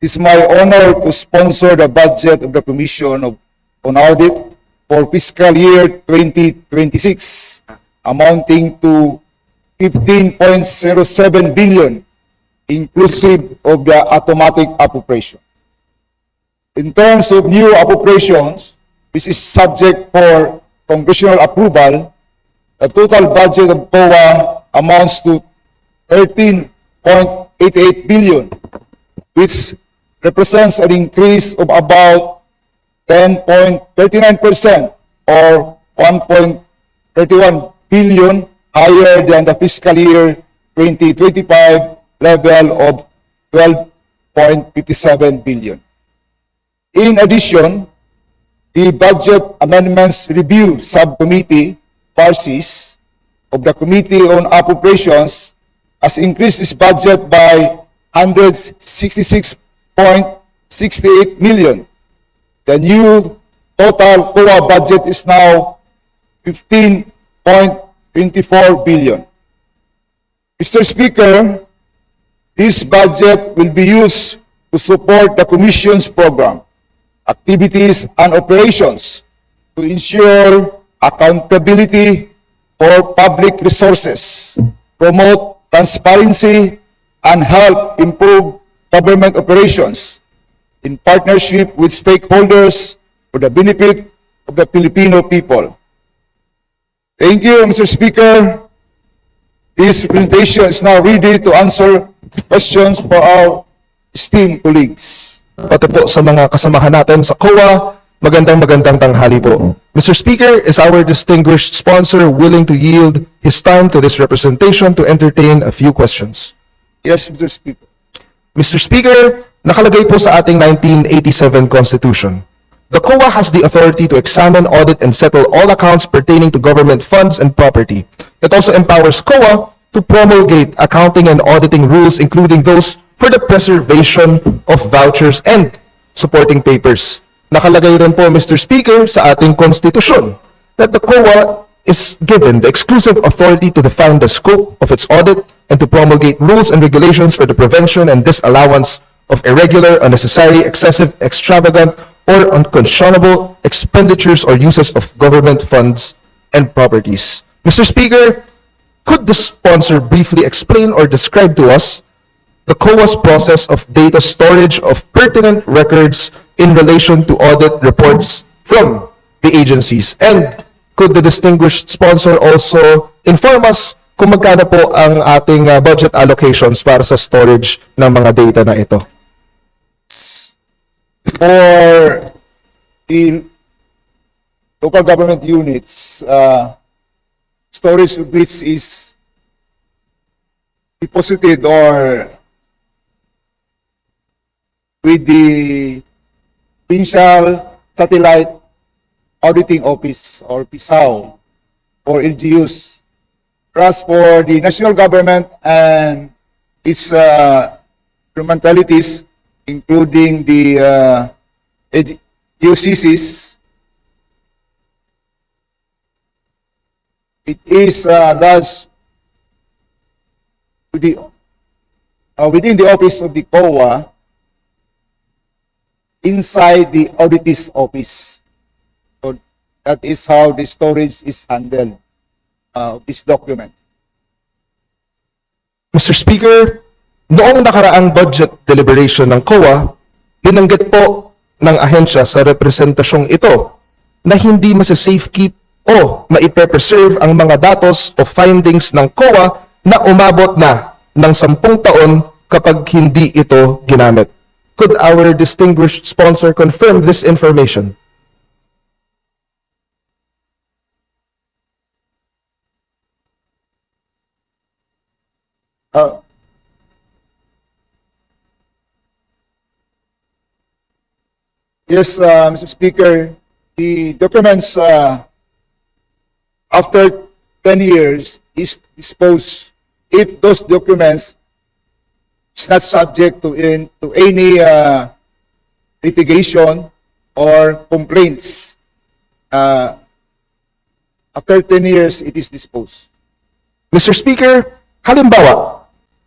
It's my honor to sponsor the budget of the Commission of, on Audit for fiscal year 2026 amounting to 15.07 billion inclusive of the automatic appropriation. In terms of new appropriations, this is subject for congressional approval. The total budget of COA amounts to 13.88 billion, which represents an increase of about 10.39% or 1.31 billion higher than the fiscal year 2025 level of 12.57 billion. In addition, the Budget Amendments Review Subcommittee, PARSIS, of the Committee on Appropriations has increased its budget by 166.68 million. The new total COA budget is now 15.24 billion. Mr. Speaker, this budget will be used to support the Commission's program, activities, and operations to ensure accountability for public resources, promote transparency, and help improve government operations in partnership with stakeholders for the benefit of the Filipino people. Thank you, Mr. Speaker. This presentation is now ready to answer questions for our esteemed colleagues. Pati po sa mga kasamahan natin sa COA, magandang magandang tanghali po. Mr. Speaker, is our distinguished sponsor willing to yield his time to this representation to entertain a few questions? Yes, Mr. Speaker. Mr. Speaker, nakalagay po sa ating 1987 Constitution. The COA has the authority to examine, audit, and settle all accounts pertaining to government funds and property. It also empowers COA to promulgate accounting and auditing rules, including those for the preservation of vouchers and supporting papers. Nakalagay rin po, Mr. Speaker, sa ating konstitusyon that the COA is given the exclusive authority to define the scope of its audit and to promulgate rules and regulations for the prevention and disallowance of irregular, unnecessary, excessive, extravagant, or unconscionable expenditures or uses of government funds and properties. Mr. Speaker, could the sponsor briefly explain or describe to us the COA's process of data storage of pertinent records in relation to audit reports from the agencies? And could the distinguished sponsor also inform us kung magkano po ang ating uh, budget allocations para sa storage ng mga data na ito? For the local government units, uh, storage which is deposited or with the Provincial Satellite Auditing Office or PISAO or LGUs. Whereas for the national government and its uh, instrumentalities, including the uh, UCCs, it is uh, thus with the, uh, within the office of the COA inside the audit's office. So that is how the storage is handled uh, this document. Mr. Speaker, noong nakaraang budget deliberation ng COA, binanggit po ng ahensya sa representasyong ito na hindi masa-safekeep o maipe-preserve ang mga datos o findings ng COA na umabot na ng sampung taon kapag hindi ito ginamit. Could our distinguished sponsor confirm this information? Uh, Yes, uh, Mr. Speaker, the documents, uh, after 10 years is disposed, if those documents is not subject to in, to any, uh, litigation or complaints, uh, after 10 years, it is disposed. Mr. Speaker, halimbawa,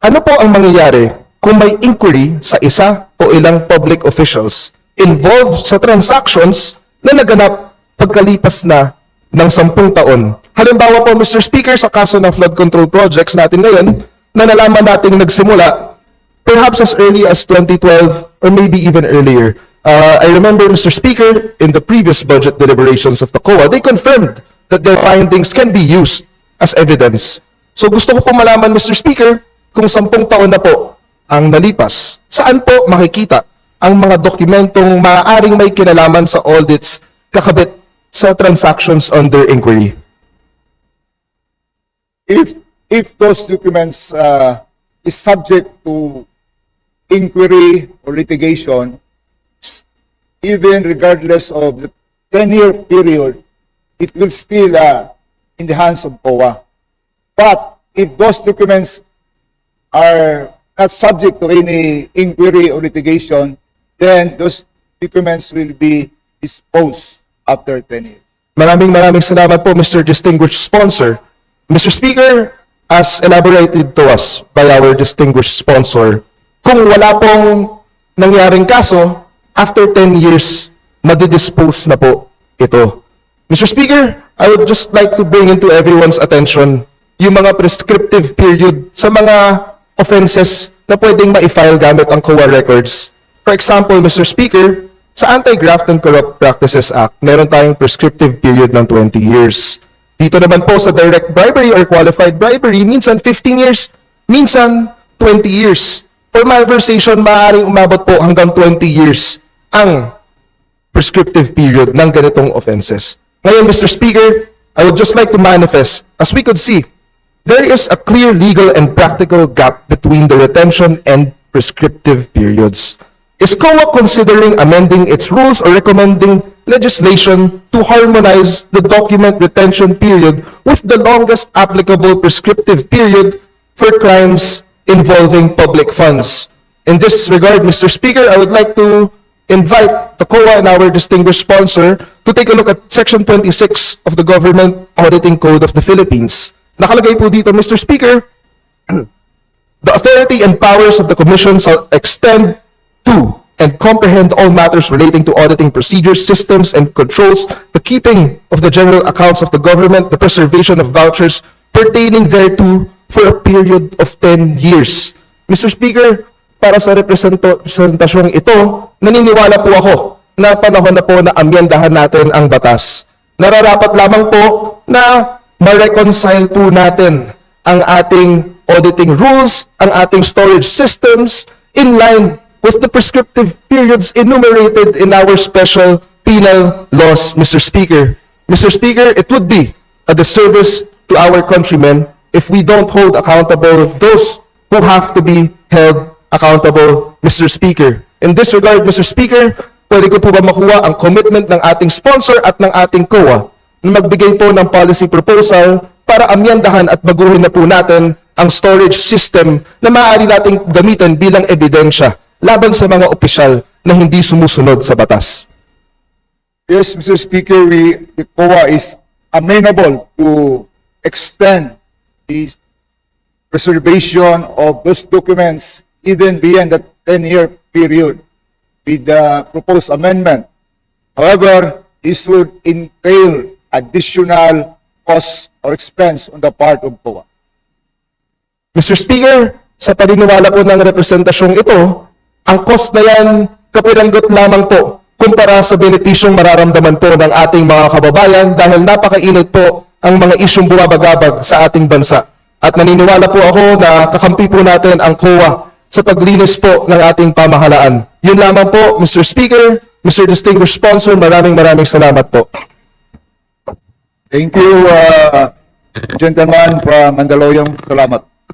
ano po ang mangyayari kung may inquiry sa isa o ilang public officials involved sa transactions na naganap pagkalipas na ng sampung taon. Halimbawa po, Mr. Speaker, sa kaso ng flood control projects natin ngayon, na nalaman nating nagsimula perhaps as early as 2012 or maybe even earlier. Uh, I remember, Mr. Speaker, in the previous budget deliberations of the COA, they confirmed that their findings can be used as evidence. So gusto ko po malaman, Mr. Speaker, kung sampung taon na po ang nalipas, saan po makikita ang mga dokumentong maaaring may kinalaman sa audits kakabit sa transactions under inquiry? If, if those documents uh, is subject to inquiry or litigation, even regardless of the 10-year period, it will still uh, in the hands of COA. But if those documents are not subject to any inquiry or litigation, then those documents will be disposed after 10 years. Maraming maraming salamat po, Mr. Distinguished Sponsor. Mr. Speaker, as elaborated to us by our distinguished sponsor, kung wala pong nangyaring kaso, after 10 years, madidispose na po ito. Mr. Speaker, I would just like to bring into everyone's attention yung mga prescriptive period sa mga offenses na pwedeng ma-file gamit ang COA records. For example, Mr. Speaker, sa Anti-Graft and Corrupt Practices Act, meron tayong prescriptive period ng 20 years. Dito naman po sa direct bribery or qualified bribery, minsan 15 years, minsan 20 years. For malversation, maaaring umabot po hanggang 20 years ang prescriptive period ng ganitong offenses. Ngayon, Mr. Speaker, I would just like to manifest, as we could see, there is a clear legal and practical gap between the retention and prescriptive periods. Is COA considering amending its rules or recommending legislation to harmonize the document retention period with the longest applicable prescriptive period for crimes involving public funds? In this regard, Mr. Speaker, I would like to invite the COA and our distinguished sponsor to take a look at Section 26 of the Government Auditing Code of the Philippines. Nakalagay po dito, Mr. Speaker, The authority and powers of the Commission shall extend to and comprehend all matters relating to auditing procedures, systems, and controls, the keeping of the general accounts of the government, the preservation of vouchers pertaining thereto for a period of 10 years. Mr. Speaker, para sa representasyong ito, naniniwala po ako na panahon na po na amyendahan natin ang batas. Nararapat lamang po na ma-reconcile po natin ang ating auditing rules, ang ating storage systems in line with the prescriptive periods enumerated in our special penal laws, Mr. Speaker. Mr. Speaker, it would be a disservice to our countrymen if we don't hold accountable those who have to be held accountable, Mr. Speaker. In this regard, Mr. Speaker, pwede ko po ba makuha ang commitment ng ating sponsor at ng ating COA na magbigay po ng policy proposal para amyandahan at baguhin na po natin ang storage system na maaari nating gamitin bilang ebidensya laban sa mga opisyal na hindi sumusunod sa batas. Yes, Mr. Speaker, we, the COA is amenable to extend the preservation of those documents even beyond the 10-year period with the proposed amendment. However, this would entail additional cost or expense on the part of COA. Mr. Speaker, sa paniniwala po ng representasyong ito, ang cost na yan kapiranggot lamang po kumpara sa benepisyong mararamdaman po ng ating mga kababayan dahil napakainit po ang mga isyong bumabagabag sa ating bansa. At naniniwala po ako na kakampi po natin ang COA sa paglinis po ng ating pamahalaan. Yun lamang po, Mr. Speaker, Mr. Distinguished Sponsor, maraming maraming salamat po. Thank you, uh, gentleman from Mandaluyong. Salamat.